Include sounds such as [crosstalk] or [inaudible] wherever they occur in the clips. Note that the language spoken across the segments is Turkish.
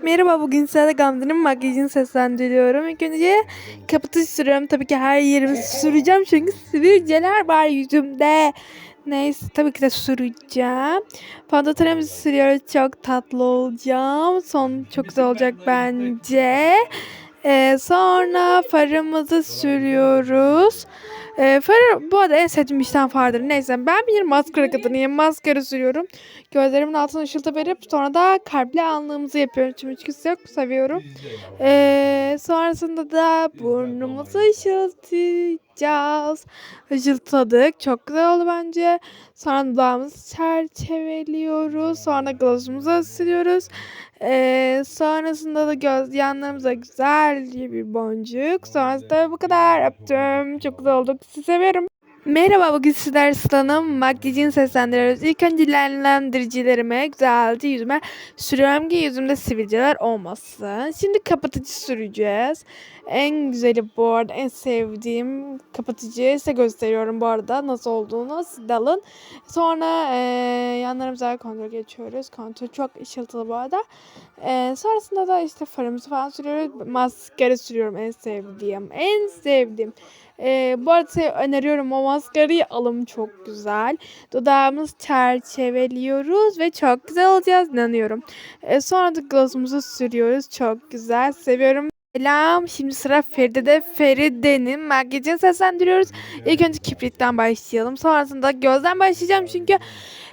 Merhaba bugün size Gamze'nin makyajını seslendiriyorum. İlk önce kapatıcı sürüyorum. Tabii ki her yerimi süreceğim çünkü sivilceler var yüzümde. Neyse tabii ki de süreceğim. Fondötenimizi sürüyoruz. Çok tatlı olacağım. Son çok güzel olacak bence. Ee, sonra farımızı sürüyoruz. Ee, far bu arada en sevdiğim işlem fardır. Neyse ben bir maskara kadınıyım. Maskara sürüyorum. Gözlerimin altına ışıltı verip sonra da kalpli alnığımızı yapıyorum. Çünkü çok seviyorum. Ee, sonrasında da burnumuzu ışıltacağız. Işıltadık. Çok güzel oldu bence. Sonra dudağımızı çerçeveliyoruz. Sonra glossumuzu sürüyoruz. Ee, sonrasında da göz yanlarımıza güzel bir boncuk. Sonrasında bu kadar. Öptüm. Çok güzel olduk. Sizi seviyorum. Merhaba bugün sizler Sıla'nın makyajını seslendiriyoruz. İlk önce lenlendiricilerime güzelce yüzüme sürüyorum ki yüzümde sivilceler olmasın. Şimdi kapatıcı süreceğiz. En güzeli bu arada en sevdiğim kapatıcıyı size gösteriyorum bu arada nasıl olduğunu siz de alın. Sonra e, yanlarımıza kontrol geçiyoruz. Kontrol çok ışıltılı bu arada. E, sonrasında da işte farımızı falan sürüyoruz. Maskara sürüyorum en sevdiğim. En sevdiğim. Ee, bu arada size öneriyorum o maskarayı alın çok güzel. Dudağımız çerçeveliyoruz ve çok güzel olacağız inanıyorum. Ee, sonra da glossumuzu sürüyoruz. Çok güzel. Seviyorum. Selam. Şimdi sıra Feride'de. Feride'nin makyajını seslendiriyoruz. İlk önce kipritten başlayalım. Sonrasında gözden başlayacağım çünkü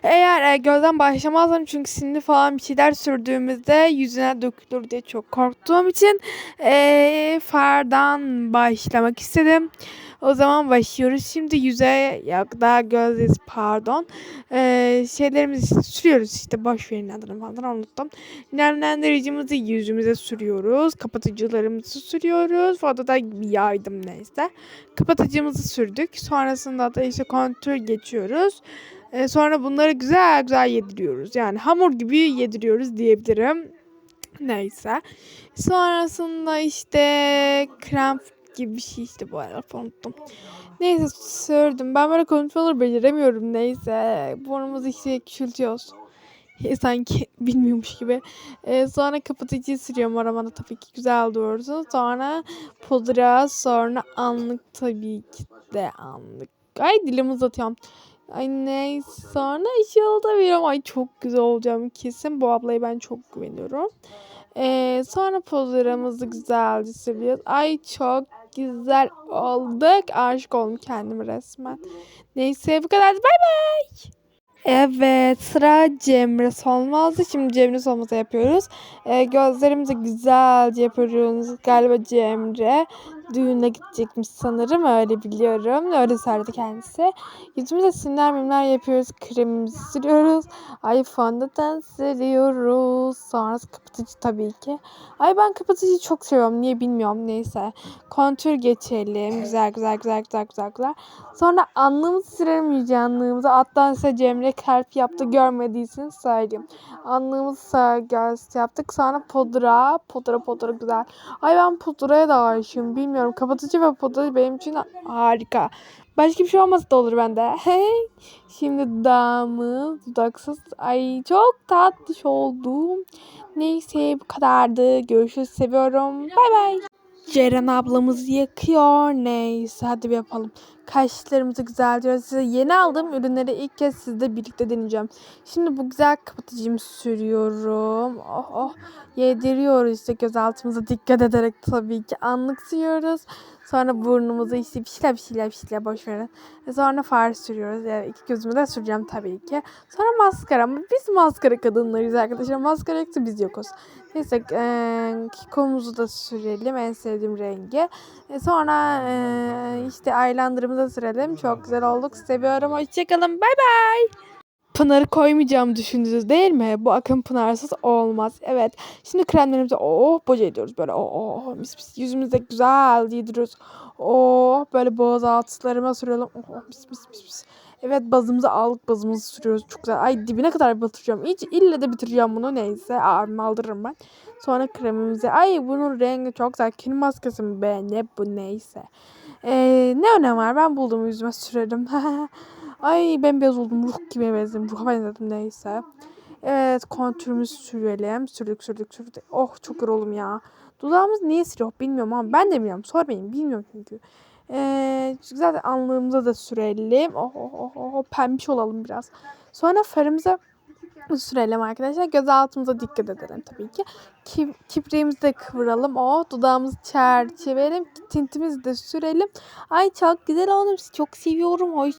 eğer e, gözden başlamazsam çünkü sinir falan bir şeyler sürdüğümüzde yüzüne dökülür diye çok korktuğum için e, fardan başlamak istedim. O zaman başlıyoruz. Şimdi yüze daha göz pardon. Ee, şeylerimizi sürüyoruz işte boş verin adını falan unuttum. Nemlendiricimizi yüzümüze sürüyoruz. Kapatıcılarımızı sürüyoruz. Fazla da yaydım neyse. Kapatıcımızı sürdük. Sonrasında da işte kontür geçiyoruz. Ee, sonra bunları güzel güzel yediriyoruz. Yani hamur gibi yediriyoruz diyebilirim. Neyse. Sonrasında işte krem gibi bir şey işte bu arada unuttum. Neyse sürdüm. Ben böyle controller beceremiyorum neyse. Burnumuzu işte küçültüyoruz. Sanki [laughs] bilmiyormuş gibi. Ee, sonra kapatıcıyı sürüyorum aramada tabii ki güzel doğrusu. Sonra pudra, sonra anlık tabii ki de anlık. Ay dilimi uzatıyorum. Ay neyse sonra ışılda veriyorum. Ay çok güzel olacağım kesin. Bu ablayı ben çok güveniyorum. Ee, sonra pudramızı güzelce sürüyoruz. Ay çok güzel olduk. Aşık oldum kendime resmen. Neyse bu kadar. Bay bay. Evet sıra Cemre Solmaz'da. Şimdi Cemre Solmaz'a yapıyoruz. Ee, gözlerimizi güzelce yapıyoruz. Galiba Cemre düğüne gidecekmiş sanırım. Öyle biliyorum. Öyle söyledi kendisi. Yüzümüze simler mimler yapıyoruz. Kremimizi sürüyoruz. Ay fondöten sürüyoruz. Sonra kapatıcı tabii ki. Ay ben kapatıcıyı çok seviyorum. Niye bilmiyorum. Neyse. Kontür geçelim. Güzel güzel güzel güzel güzel güzel. Sonra anlığımızı sürelim yüce anlığımıza. Hatta size Cemre kalp yaptı görmediyseniz söyleyeyim. Anlığımızı göz yaptık. Sonra pudra. Pudra pudra güzel. Ay ben pudraya da aşığım. Bilmiyorum. Kapatıcı ve pudra benim için harika. Başka bir şey olmasa da olur bende. Hey. Şimdi dudağımız dudaksız. Ay çok tatlış oldum. Neyse bu kadardı. Görüşürüz. Seviyorum. Bay bay. Ceren ablamız yakıyor. Neyse hadi bir yapalım. Kaşlarımızı güzelce size yeni aldığım ürünleri ilk kez sizle birlikte deneyeceğim. Şimdi bu güzel kapatıcımı sürüyorum. Oh oh yediriyoruz işte göz altımıza dikkat ederek tabii ki anlık sürüyoruz. Sonra burnumuzu işte bir şeyler bir şeyler bir şeyler boş verin. E sonra far sürüyoruz. Yani iki gözümü de süreceğim tabii ki. Sonra maskara. Biz maskara kadınlarıyız arkadaşlar. Maskara yoksa biz yokuz. Neyse e, kikomuzu da sürelim. En sevdiğim rengi. E, sonra e, işte eyelinerımızı da sürelim. Çok güzel olduk. Seviyorum. Hoşçakalın. Bay bay. Pınar'ı koymayacağımı düşündünüz değil mi? Bu akım Pınar'sız olmaz. Evet. Şimdi kremlerimizi oh boca ediyoruz böyle. Oh, oh, oh mis mis. Yüzümüzde güzel yediriyoruz. Oh böyle boğaz altlarıma sürüyorum. Oh, oh mis mis mis mis. Evet bazımızı aldık bazımızı sürüyoruz. Çok güzel. Ay dibine kadar batıracağım. Hiç ille de bitireceğim bunu neyse. Abime aldırırım ben. Sonra kremimizi. Ay bunun rengi çok güzel. Kini maskesi mi be? Ne bu neyse. Ee, ne önemi var? Ben buldum yüzüme sürerim. [laughs] Ay ben beyaz oldum. Ruh gibi benzedim. Ruha benzedim neyse. Evet kontürümüzü sürelim. Sürdük sürdük sürdük. Oh çok yoruldum ya. Dudağımız niye siliyor bilmiyorum ama ben de bilmiyorum. Sormayın bilmiyorum çünkü. Ee, zaten alnımıza da sürelim. Oh oh oh oh oh, pembiş olalım biraz. Sonra farımıza sürelim arkadaşlar. Göz altımıza dikkat edelim tabii ki. Kip, kipriğimizi de kıvıralım. Oh dudağımızı çerçeveleyelim. Tintimizi de sürelim. Ay çok güzel olmuş. Çok seviyorum. Hoş